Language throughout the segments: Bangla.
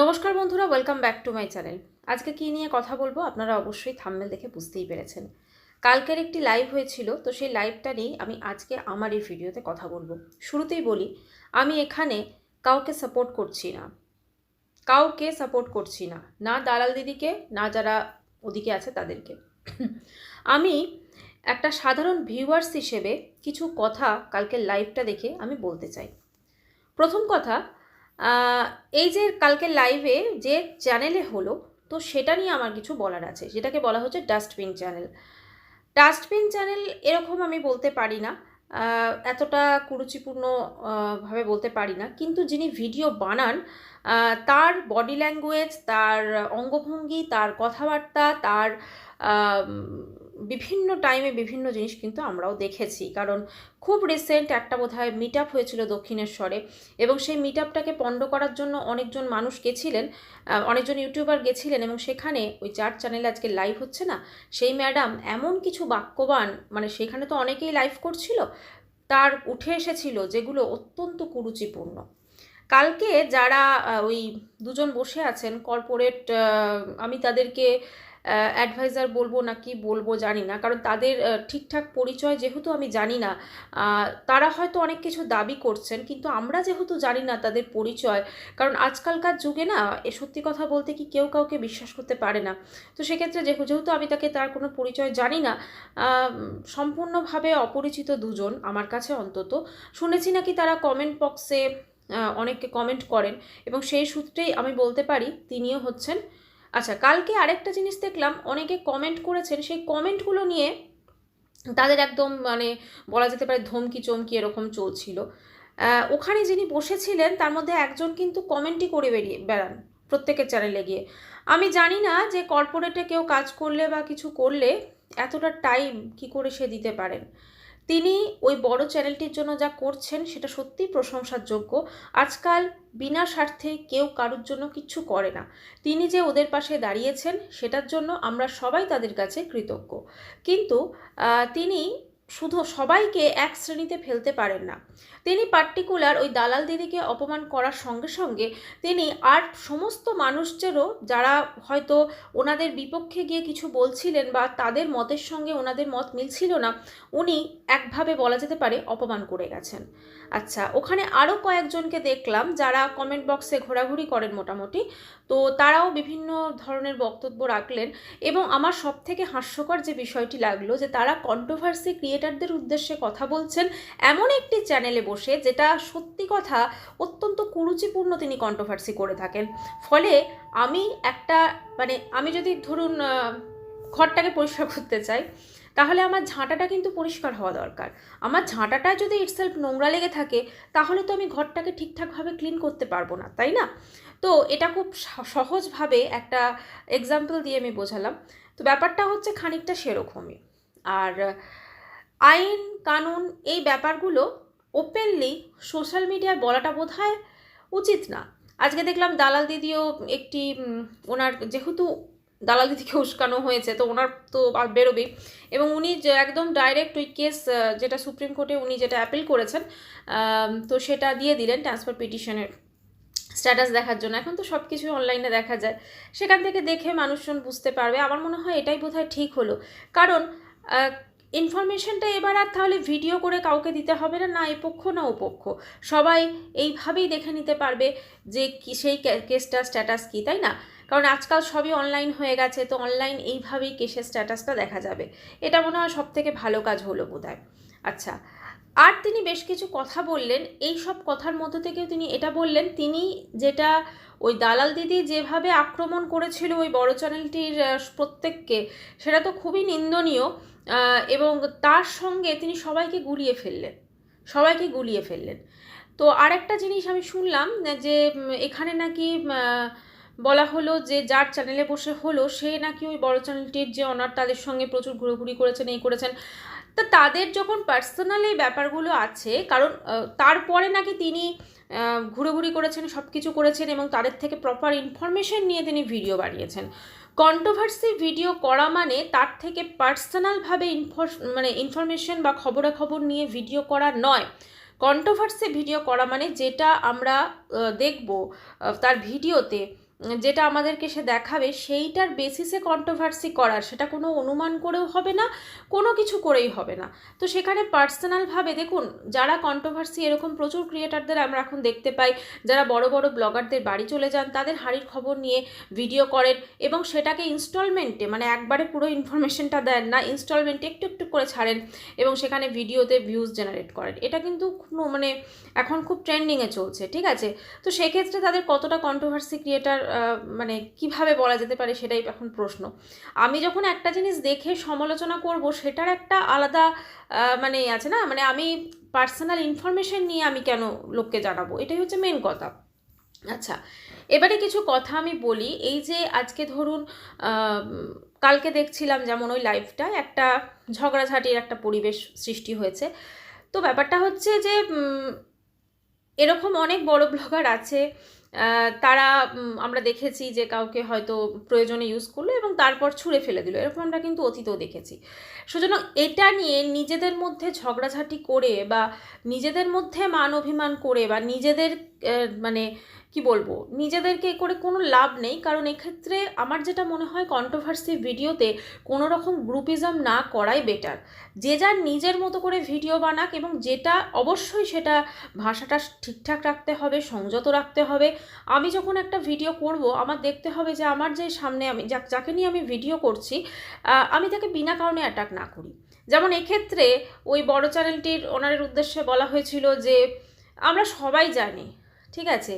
নমস্কার বন্ধুরা welcome back to my channel আজকে কী নিয়ে কথা বলব আপনারা অবশ্যই থাম্বেল দেখে বুঝতেই পেরেছেন। কালকের একটি লাইভ হয়েছিল, তো সেই লাইভটা নিয়েই আমি আজকে আমার এই ভিডিওতে কথা বলব। শুরুতেই বলি, আমি এখানে কাউকে সাপোর্ট করছি না। কাউকে সাপোর্ট করছি না না দালাল দিদিকে, না যারা ওদিকে আছে তাদেরকে। আমি একটা সাধারণ ভিউয়ার্স হিসেবে কিছু কথা কালকের লাইভটা দেখে আমি বলতে চাই। প্রথম কথা এই যে কালকে লাইভে যে চ্যানেলে হলো তো সেটা নিয়ে আমার কিছু বলার আছে। যেটাকে বলা হচ্ছে ডাস্টবিন চ্যানেল ডাস্টবিন চ্যানেল এরকম আমি বলতে পারি না এতটা কুরুচিপূর্ণ আহ, ভাবে বলতে পারি না। কিন্তু যিনি ভিডিও বানান তার বডি ল্যাঙ্গুয়েজ তার অঙ্গভঙ্গি তার কথাবার্তা তার বিভিন্ন টাইমে বিভিন্ন জিনিস কিন্তু আমরাও দেখেছি। কারণ খুব রিসেন্ট একটা বোধহয় মিট আপ হয়েছিল দক্ষিণেশ্বরে এবং সেই মিট আপটাকে পণ্ড করার জন্য অনেকজন মানুষ গেছিলেন অনেকজন ইউটিউবার গেছিলেন এবং সেখানে ওই চার চ্যানেলে আজকে লাইভ হচ্ছে না, সেই ম্যাডাম এমন কিছু বাক্যবান মানে সেখানে তো অনেকেই লাইভ করছিল, তার উঠে এসেছিল যেগুলো অত্যন্ত কুরুচিপূর্ণ। কালকে যারা ওই দুজন বসে আছেন কর্পোরেট আমি তাদেরকে অ্যাডভাইজার বলব না কি বলব জানি না। কারণ তাদের ঠিকঠাক পরিচয় যেহেতু আমি জানি না তারা হয়তো অনেক কিছু দাবি করছেন, কিন্তু আমরা যেহেতু জানি না তাদের পরিচয়, কারণ আজকালকার যুগে না, এ সত্যি কথা বলতে কি কেউ কাউকে বিশ্বাস করতে পারে না। তো সেক্ষেত্রে যেহেতু আমি তাকে তার কোনো পরিচয় জানি না সম্পূর্ণভাবে অপরিচিত দুজন আমার কাছে অন্তত, শুনেছি নাকি তারা কমেন্ট বক্সে অনেককে কমেন্ট করেন এবং সেই সূত্রেই আমি বলতে পারি, তিনিও হচ্ছেন আচ্ছা কালকে আরেকটা জিনিস দেখলাম, অনেকে কমেন্ট করেছেন, সেই কমেন্টগুলো নিয়ে তাদের একদম মানে বলা যেতে পারে ধমকি চমকি এরকম চলছিল। ওখানে যিনি বসেছিলেন, তার মধ্যে একজন কিন্তু কমেন্টই করে বেরিয়ে বেড়ান প্রত্যেকের চ্যানেলে গিয়ে। আমি জানি না যে কর্পোরেটে কেউ কাজ করলে বা কিছু করলে এতটা টাইম কি করে সে দিতে পারেন। তিনি ওই বড় চ্যানেলটির জন্য যা করছেন সেটা সত্যিই প্রশংসার যোগ্য আজকাল বিনা স্বার্থে কেউ কারুর জন্য কিচ্ছু করে না। তিনি যে ওদের পাশে দাঁড়িয়েছেন সেটার জন্য আমরা সবাই তাদের কাছে কৃতজ্ঞ। কিন্তু তিনি শুধু সবাইকে এক শ্রেণীতে ফেলতে পারেন না। তিনি পার্টিকুলার ওই দালাল দিদিকে অপমান করার সঙ্গে সঙ্গে তিনি আর সমস্ত মানুষদেরও যারা হয়তো ওনাদের বিপক্ষে গিয়ে কিছু বলছিলেন বা তাদের মতের সঙ্গে ওনাদের মত মিলছিল না, উনি একভাবে বলা যেতে পারে অপমান করে গেছেন। আচ্ছা ওখানে আরও কয়েকজনকে দেখলাম যারা কমেন্ট বক্সে ঘোরাঘুরি করেন মোটামুটি। তো তারাও বিভিন্ন ধরনের বক্তব্য রাখলেন এবং আমার সব থেকে হাস্যকর যে বিষয়টি লাগল যে তারা কন্ট্রোভার্সি ক্রিয়েটারদের উদ্দেশ্যে কথা বলছেন এমন একটি চ্যানেলে বসে যেটা সত্যি কথা অত্যন্ত কুরুচিপূর্ণ তিনি কন্ট্রোভার্সি করে থাকেন। ফলে আমি একটা মানে আমি যদি ধরুন ঘরটাকে পরিষ্কার করতে চাই, তাহলে আমার ঝাঁটাটা কিন্তু পরিষ্কার হওয়া দরকার। আমার ঝাঁটাটা যদি ইটসেলফ নোংরা লেগে থাকে, তাহলে তো আমি ঘরটাকে ঠিকঠাকভাবে ক্লিন করতে পারব না, তাই না? তো এটা খুব সহ- সহজভাবে একটা এক্সাম্পল দিয়ে আমি বোঝালাম। তো ব্যাপারটা হচ্ছে খানিকটা সেরকমই। আর আইন, কানুন এই ব্যাপারগুলো ওপেনলি সোশ্যাল মিডিয়ায় বলাটা বোধ উচিত না। আজকে দেখলাম দালাল দিদিও একটি ওনার যেহেতু দালাল দিদিকে উস্কানো হয়েছে, তো ওনার তো বেরোবেই এবং উনি যে একদম ডাইরেক্ট ওই কেস যেটা সুপ্রিম কোর্টে উনি যেটা অ্যাপিল করেছেন তো সেটা দিয়ে দিলেন ট্রান্সফার পিটিশনের স্ট্যাটাস দেখার জন্য। এখন তো সব কিছু অনলাইনে দেখা যায়। সেখান থেকে দেখে মানুষজন বুঝতে পারবে। আমার মনে হয় এটাই বোধহয় ঠিক হলো। কারণ ইনফরমেশনটা এবার আর তাহলে ভিডিও করে কাউকে দিতে হবে না না এপক্ষ পক্ষ না ওপক্ষ সবাই এইভাবেই দেখে নিতে পারবে যে কি, সেই কেসটা স্ট্যাটাস কী, তাই না? কারণ আজকাল সবই অনলাইন হয়ে গেছে, তো অনলাইন এইভাবেই কেসের স্ট্যাটাসটা দেখা যাবে। এটা মনে হয় সবথেকে ভালো কাজ হলো বোধহয়। আচ্ছা আর তিনি বেশ কিছু কথা বললেন। এই সব কথার মধ্যে থেকেও তিনি এটা বললেন, তিনি যেটা ওই দালাল দিদি যেভাবে আক্রমণ করেছিল ওই বড় চ্যানেলটির প্রত্যেককে, সেটা তো খুবই নিন্দনীয় এবং তার সঙ্গে তিনি সবাইকে গুলিয়ে ফেললেন, সবাইকে গুলিয়ে ফেললেন। তো আরেকটা জিনিস আমি শুনলাম যে এখানে নাকি বলা হলো যে যার চ্যানেলে বসে হলো, সে নাকি ওই বড় চ্যানেলটির যে অনার তাদের সঙ্গে প্রচুর ঘুরোঘুরি করেছেন, এই করেছেন। তা তাদের যখন পার্সোনাল এই ব্যাপারগুলো আছে, কারণ তারপরে নাকি তিনি ঘুরোঘুরি করেছেন সব কিছু করেছেন এবং তাদের থেকে প্রপার ইনফরমেশন নিয়ে তিনি ভিডিও বানিয়েছেন। কন্ট্রোভার্সি ভিডিও করা মানে তার থেকে পার্সোনালভাবে ইনফর মানে ইনফরমেশন বা খবরাখবর নিয়ে ভিডিও করা নয়। কন্ট্রোভার্সি ভিডিও করা মানে যেটা আমরা দেখব তার ভিডিওতে যেটা আমাদেরকে সে দেখাবে, সেইটার বেসিসে কন্ট্রোভার্সি করার, সেটা কোনো অনুমান করেও হবে না, কোনো কিছু করেই হবে না। তো সেখানে পার্সোনালভাবে দেখুন, যারা কন্ট্রোভার্সি এরকম প্রচুর ক্রিয়েটারদের আমরা এখন দেখতে পাই, যারা বড় বড় ব্লগারদের বাড়ি চলে যান, তাদের হাড়ির খবর নিয়ে ভিডিও করেন এবং সেটাকে ইনস্টলমেন্টে মানে একবারে পুরো ইনফরমেশনটা দেন না ইনস্টলমেন্টে একটু একটু করে ছাড়েন এবং সেখানে ভিডিওতে ভিউজ জেনারেট করেন। এটা কিন্তু কোনো মানে এখন খুব ট্রেন্ডিংয়ে চলছে, ঠিক আছে? তো সেক্ষেত্রে তাদের কতটা কন্ট্রোভার্সি ক্রিয়েটার মানে কীভাবে বলা যেতে পারে সেটাই এখন প্রশ্ন। আমি যখন একটা জিনিস দেখে সমালোচনা করব, সেটার একটা আলাদা মানে আছে না? মানে আমি পার্সোনাল ইনফরমেশন নিয়ে আমি কেন লোককে জানাব? এটাই হচ্ছে মেন কথা। আচ্ছা এবারে কিছু কথা আমি বলি। এই যে আজকে ধরুন কালকে দেখছিলাম যেমন ওই লাইভটা একটা ঝগড়াঝাটির একটা পরিবেশ সৃষ্টি হয়েছে। তো ব্যাপারটা হচ্ছে যে এরকম অনেক বড় ব্লগার আছে তারা আমরা দেখেছি যে কাউকে হয়তো প্রয়োজনে ইউজ করল এবং তারপর ছুঁড়ে ফেলে দিল। এরকম আমরা কিন্তু অতীতেও দেখেছি। সুতরাং এটা নিয়ে নিজেদের মধ্যে ঝগড়াঝাটি করে বা নিজেদের মধ্যে মান অভিমান করে বা নিজেদের মানে কি বলব? নিজেদেরকে করে কোনো লাভ নেই। কারণ এক্ষেত্রে আমার যেটা মনে হয় কন্ট্রোভার্সি ভিডিওতে কোনো রকম গ্রুপিজম না করাই বেটার যে যার নিজের মতো করে ভিডিও বানাক এবং যেটা অবশ্যই সেটা ভাষাটা ঠিকঠাক রাখতে হবে, সংযত রাখতে হবে। আমি যখন একটা ভিডিও করব, আমার দেখতে হবে যে আমার যে সামনে আমি যাকে নিয়ে আমি ভিডিও করছি আমি তাকে বিনা কারণে অ্যাটাক না করি। যেমন এক্ষেত্রে ওই বড় চ্যানেলটির ওনারের উদ্দেশ্যে বলা হয়েছিল যে, আমরা সবাই জানি, ঠিক আছে?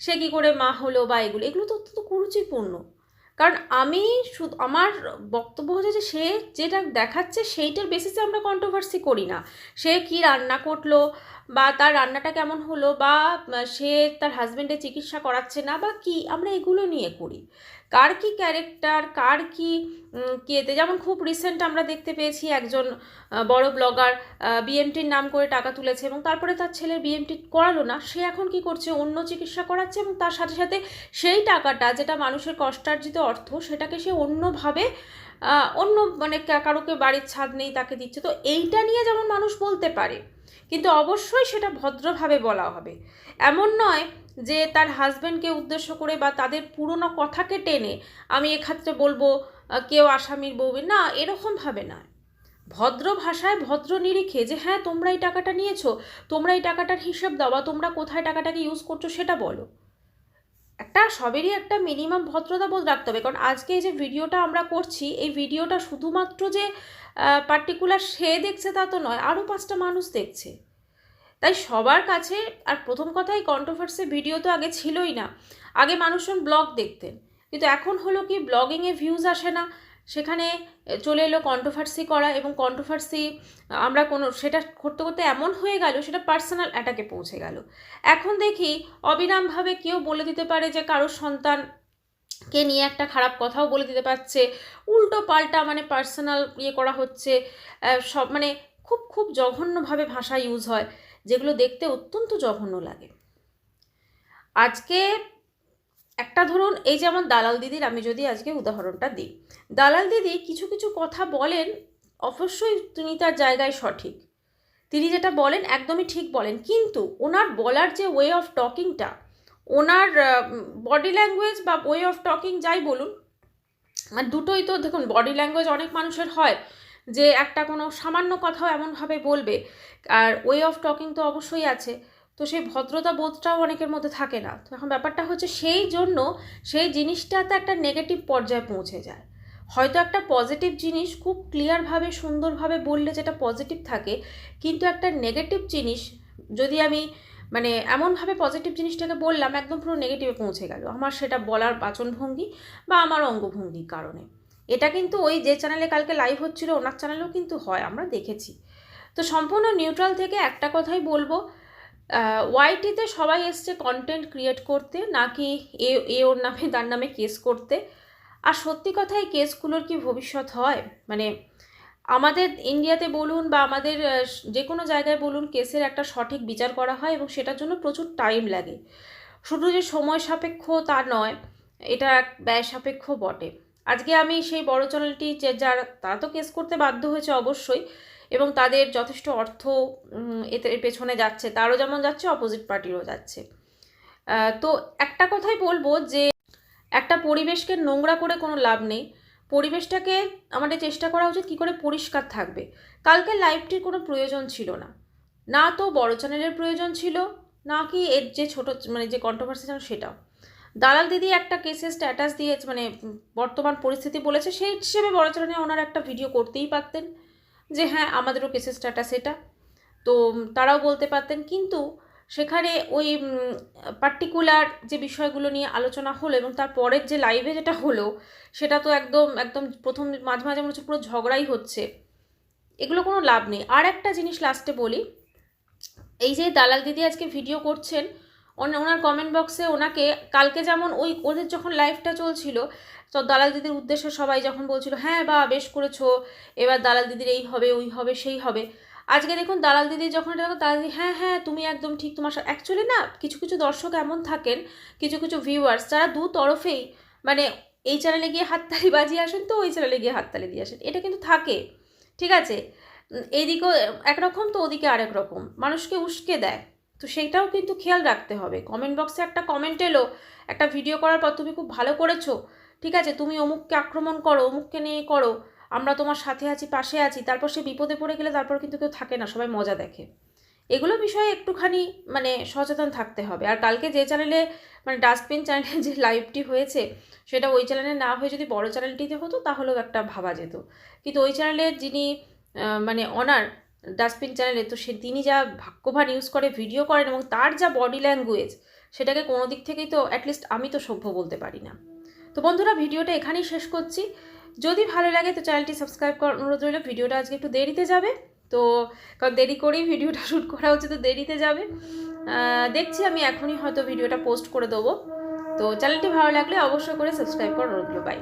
সে কী করে মা হলো বা এগুলো এগুলো তো অত্যন্ত কুরুচিপূর্ণ। কারণ আমি শুধু, আমার বক্তব্য হচ্ছে যে সে যেটা দেখাচ্ছে সেইটার বেসিসে আমরা কন্ট্রোভার্সি করি না। সে কি রান্না করল বা তার রান্নাটা কেমন হলো বা সে তার হাজব্যান্ডের চিকিৎসা করাচ্ছে না বা কি, আমরা এগুলো নিয়ে করি। কার কি ক্যারেক্টার কার কি কেতে? যেমন খুব রিসেন্ট আমরা দেখতে পেয়েছি একজন বড় ব্লগার বিএমটির নাম করে টাকা তুলেছে এবং তারপরে তার ছেলের বিএমটি করালো না। সে এখন কি করছে? অন্য চিকিৎসা করাচ্ছে এবং তার সাথে সাথে সেই টাকাটা যেটা মানুষের কষ্টার্জিত অর্থ, সেটাকে সে অন্যভাবে অন্য মানে কারোকে বাড়ির ছাদ নেই, তাকে দিচ্ছে। তো এইটা নিয়ে যেমন মানুষ বলতে পারে, কিন্তু অবশ্যই সেটা ভদ্রভাবে বলা হবে। এমন নয় যে তার হাজব্যান্ডকে উদ্দেশ্য করে বা তাদের পুরনো কথাকে টেনে আমি এক্ষেত্রে বলব কেউ আসামির বউ না এরকমভাবে নয়। ভদ্র ভাষায় ভদ্র নিরিখে যে হ্যাঁ তোমরা এই টাকাটা নিয়েছো, তোমরা এই টাকাটার হিসাব দাও বা তোমরা কোথায় টাকাটাকে ইউজ করছ সেটা বলো। একটা সবেরই একটা মিনিমাম ভদ্রতা বোধ রাখতে হবে, কারণ আজকে এই যে ভিডিওটা আমরা করছি, এই ভিডিওটা শুধুমাত্র যে পার্টিকুলার সে দেখছে তা তো নয় আরও পাঁচটা মানুষ দেখছে। তাই সবার কাছে, আর প্রথম কথাই কন্ট্রোভার্সি ভিডিও তো আগে ছিলই না। আগে মানুষজন ব্লগ দেখতেন। কিন্তু এখন হলো কি ব্লগিংয়ে ভিউজ আসে না। সেখানে চলে এলো কন্ট্রোভার্সি করা এবং কন্ট্রোভার্সি আমরা কোনো, সেটা করতে করতে এমন হয়ে গেল, সেটা পার্সোনাল অ্যাটাকে পৌঁছে গেল। এখন দেখি অবিরামভাবে কেউ বলে দিতে পারে যে কারোর সন্তান কে নিয়ে একটা খারাপ কথাও বলে দিতে পারছে। উল্টো পাল্টা মানে পার্সোনাল ইয়ে করা হচ্ছে। সব মানে খুব খুব জঘন্যভাবে ভাষা ইউজ হয়। যেগুলো দেখতে অত্যন্ত জঘন্য লাগে। আজকে একটা ধরুন, এই যেমন দালাল দিদির, আমি যদি আজকে উদাহরণটা দিই। দালাল দিদি কিছু কিছু কথা বলেন, অবশ্যই তিনি তার জায়গায় সঠিক। তিনি যেটা বলেন একদমই ঠিক বলেন। কিন্তু ওনার বলার যে ওয়ে অফ টকিংটা ওনার বডি ল্যাঙ্গুয়েজ বা ওয়ে অফ টকিং যাই বলুন দুটোই তো দেখুন বডি ল্যাঙ্গুয়েজ অনেক মানুষের হয়। যে একটা কোনো সামান্য কথাও এমনভাবে বলবে। আর ওয়ে অফ টকিং তো অবশ্যই আছে। তো সেই ভদ্রতা বোধটাও অনেকের মধ্যে থাকে না। তো এখন ব্যাপারটা হচ্ছে সেই জন্য সেই জিনিসটাতে একটা নেগেটিভ পর্যায়ে পৌঁছে যায়। হয়তো একটা পজিটিভ জিনিস খুব ক্লিয়ারভাবে সুন্দরভাবে বললে যেটা পজিটিভ থাকে, কিন্তু একটা নেগেটিভ জিনিস যদি আমি মানে এমনভাবে পজিটিভ জিনিসটাকে বললাম, একদম পুরো নেগেটিভে পৌঁছে গেল। আমার সেটা বলার বাচনভঙ্গি বা আমার অঙ্গভঙ্গির কারণে। এটা কিন্তু ওই যে চ্যানেলে কালকে লাইভ হচ্ছিল, ওনার চ্যানেলেও কিন্তু হয়, আমরা দেখেছি। তো সম্পূর্ণ নিউট্রাল থেকে একটা কথাই বলব ওয়াইটিতে সবাই এসছে কন্টেন্ট ক্রিয়েট করতে, নাকি এ এ ওর নামে, তার নামে কেস করতে। আর সত্যি কথা, এই কেসগুলোর কি ভবিষ্যৎ হয়? মানে আমাদের ইন্ডিয়াতে বলুন বা আমাদের যে কোনো জায়গায় বলুন কেসের একটা সঠিক বিচার করা হয় এবং সেটার জন্য প্রচুর টাইম লাগে। শুধু যে সময় সাপেক্ষ তা নয়, এটা ব্যয় সাপেক্ষ বটে। আজকে আমি সেই বড় চ্যানেলটি যে যারা, তারা তো কেস করতে বাধ্য হয়েছে অবশ্যই, এবং তাদের যথেষ্ট অর্থ এতে পেছনে যাচ্ছে। তারও যেমন যাচ্ছে অপোজিট পার্টিরও যাচ্ছে। তো একটা কথাই বলব যে, একটা পরিবেশকে নোংরা করে কোনো লাভ নেই। পরিবেশটাকে আমাদের চেষ্টা করা উচিত কী করে পরিষ্কার থাকবে। কালকে লাইভটির কোনো প্রয়োজন ছিল না। না তো বড় চ্যানেলের প্রয়োজন ছিল, না কি এর যে ছোটো মানে যে কন্ট্রোভার্সি ছিল সেটাও। দালাল দিদি একটা কেসের স্ট্যাটাস দিয়ে মানে বর্তমান পরিস্থিতি বলেছে, সেই হিসেবে বড় চ্যানেলে ওনার একটা ভিডিও করতেই পারতেন যে হ্যাঁ আমাদেরও কেসের স্ট্যাটাস এটা। তো তারাও বলতে পারতেন, কিন্তু সেখানে ওই পার্টিকুলার যে বিষয়গুলো নিয়ে আলোচনা হলো এবং তার পরের যে লাইভে যেটা হলো, সেটা তো একদম একদম প্রথম, মাঝে মাঝে মনে হচ্ছে পুরো ঝগড়াই হচ্ছে। এগুলো কোনো লাভ নেই। আর একটা জিনিস লাস্টে বলি, এই যে দালাল দিদি আজকে ভিডিও করছেন ওনার কমেন্ট বক্সে ওনাকে কালকে যেমন ওই ওদের যখন লাইভটা চলছিল, তো দালাল দিদির উদ্দেশ্যে সবাই যখন বলছিল হ্যাঁ বা, বেশ করেছ, এবার দালাল দিদির এই হবে, ওই হবে, সেই হবে। আজকে দেখুন দালাল দিদি যখন এটা দালাল দিদি হ্যাঁ হ্যাঁ তুমি একদম ঠিক, তোমার সাথে অ্যাকচুয়ালি না, কিছু কিছু দর্শক এমন থাকেন, কিছু কিছু ভিউয়ার্স যারা দু তরফেই মানে এই চ্যানেলে গিয়ে হাততালি বাজিয়ে আসেন তো ওই চ্যানেলে গিয়ে হাততালি দিয়ে আসেন। এটা কিন্তু থাকে, ঠিক আছে? এইদিকেও একরকম তো ওদিকে আরেক রকম। মানুষকে উস্কে দেয়। তো সেইটাও কিন্তু খেয়াল রাখতে হবে। কমেন্ট বক্সে একটা কমেন্ট এলো, একটা ভিডিও করার পর তুমি খুব ভালো করেছ, ঠিক আছে? তুমি অমুককে আক্রমণ করো, অমুককে নিয়ে করো, আমরা তোমার সাথে আছি, পাশে আছি, তারপর সে বিপদে পড়ে গেলে তারপর কিন্তু কেউ থাকে না, সবাই মজা দেখে। এগুলো বিষয়ে একটুখানি মানে সচেতন থাকতে হবে। আর কালকে যে চ্যানেলে মানে ডাস্টবিন চ্যানেলে যে লাইভটি হয়েছে, সেটা ওই চ্যানেলে না হয়ে যদি বড় চ্যানেলটিতে হতো, তাহলেও একটা ভাবা যেত। কিন্তু ওই চ্যানেলের যিনি মানে অনার ডাস্টবিন চ্যানেলে, তো সে তিনি যা ভাগ্যবান ইউজ করে ভিডিও করেন এবং তার যা বডি ল্যাঙ্গুয়েজ সেটাকে কোনো দিক থেকেই তো অ্যাটলিস্ট আমি তো সভ্য বলতে পারি না। তো বন্ধুরা ভিডিওটা এখানেই শেষ করছি। যদি ভালো লাগে তো চ্যানেলটি সাবস্ক্রাইব করার অনুরোধ রইল ভিডিওটা আজকে একটু দেরিতে যাবে। তো কারণ দেরি করেই ভিডিওটা শ্যুট করা হচ্ছে, তো দেরিতে যাবে। দেখছি আমি এখনই হয়তো ভিডিওটা পোস্ট করে দেবো। তো চ্যানেলটি ভালো লাগলে অবশ্যই করে সাবস্ক্রাইব করার অনুরোধ বাই